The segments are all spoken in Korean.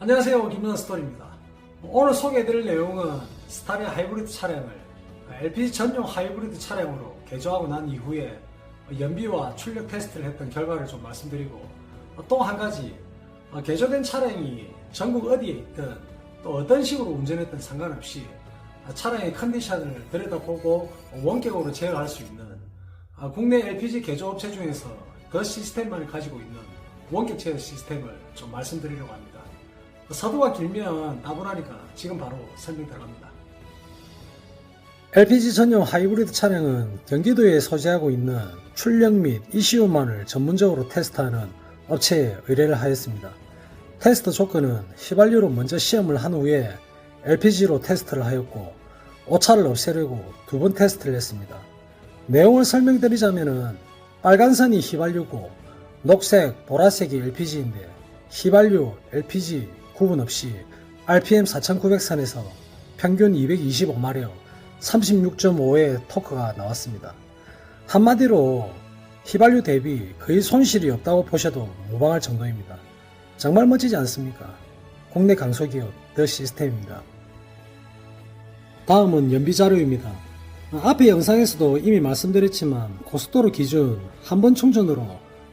안녕하세요 김민호 스토리입니다 오늘 소개해드릴 내용은 스타리아 하이브리드 차량을 LPG 전용 하이브리드 차량으로 개조하고 난 이후에 연비와 출력 테스트를 했던 결과를 좀 말씀드리고 또 한 가지 어, 개조된 차량이 전국 어디에 있든 또 어떤 식으로 운전했든 상관없이 차량의 컨디션을 들여다보고 원격으로 제어할 수 있는 아, 국내 LPG 개조업체 중에서 그 시스템만을 가지고 있는 원격 제어 시스템을 좀 말씀드리려고 합니다. 서두가 길면 따분하니까 지금 바로 설명 들어갑니다. LPG 전용 하이브리드 차량은 경기도에 소재하고 있는 출력 및 ECU만을 전문적으로 테스트하는 업체에 의뢰를 하였습니다. 테스트 조건은 휘발유로 먼저 시험을 한 후에 LPG로 테스트를 하였고 오차를 없애려고 두 번 테스트를 했습니다. 내용을 설명드리자면은 빨간 선이 휘발유고 녹색, 보라색이 LPG인데 휘발유, LPG 구분 없이 RPM 4900선에서 평균 225마력, 36.5의 토크가 나왔습니다. 한마디로 휘발유 대비 거의 손실이 없다고 보셔도 무방할 정도입니다. 정말 멋지지 않습니까? 국내 강소기업 더 시스템입니다. 다음은 연비 자료입니다. 앞의 영상에서도 이미 말씀드렸지만 고속도로 기준 한 번 충전으로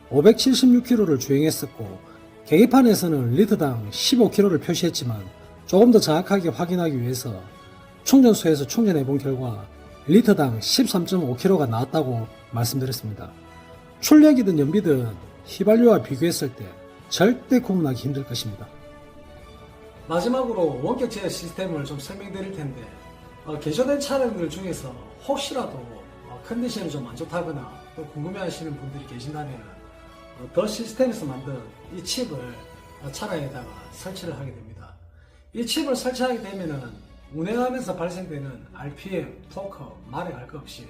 576km를 주행했었고 계기판에서는 리터당 15km를 표시했지만 조금 더 정확하게 확인하기 위해서 충전소에서 충전해 본 결과 리터당 13.5km가 나왔다고 말씀드렸습니다. 출력이든 연비든 휘발유와 비교했을 때 절대 구분하기 힘들 것입니다. 마지막으로 원격 제어 시스템을 좀 설명드릴 텐데 어, 개조된 차량들 중에서 혹시라도 어, 컨디션이 좀 안 좋다거나 또 궁금해하시는 분들이 계신다면 어, 더 시스템에서 만든 이 칩을 어, 차량에다가 설치를 하게 됩니다. 이 칩을 설치하게 되면은 운행하면서 발생되는 RPM, 토크, 마력 할것 없이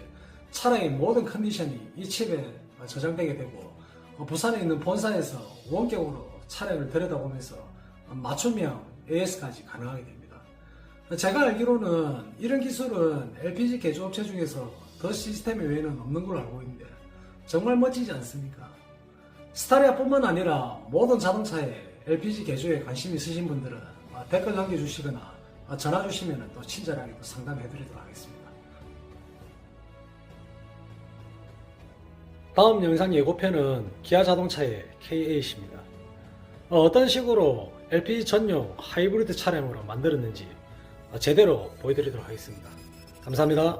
차량의 모든 컨디션이 이 칩에 어, 저장되게 되고 어, 부산에 있는 본사에서 원격으로 차량을 들여다보면서 어, 맞춤형 AS까지 가능하게 됩니다. 제가 알기로는 이런 기술은 LPG 개조업체 중에서 더 시스템 외에는 없는 걸로 알고 있는데 정말 멋지지 않습니까? 스타리아뿐만 아니라 모든 자동차에 LPG 개조에 관심 있으신 분들은 어, 댓글 남겨주시거나 어, 전화 주시면 또 친절하게 또 상담해 드리도록 하겠습니다. 다음 영상 예고편은 기아 자동차의 K8입니다. 어떤 식으로 LPG 전용 하이브리드 차량으로 만들었는지 제대로 보여드리도록 하겠습니다. 감사합니다.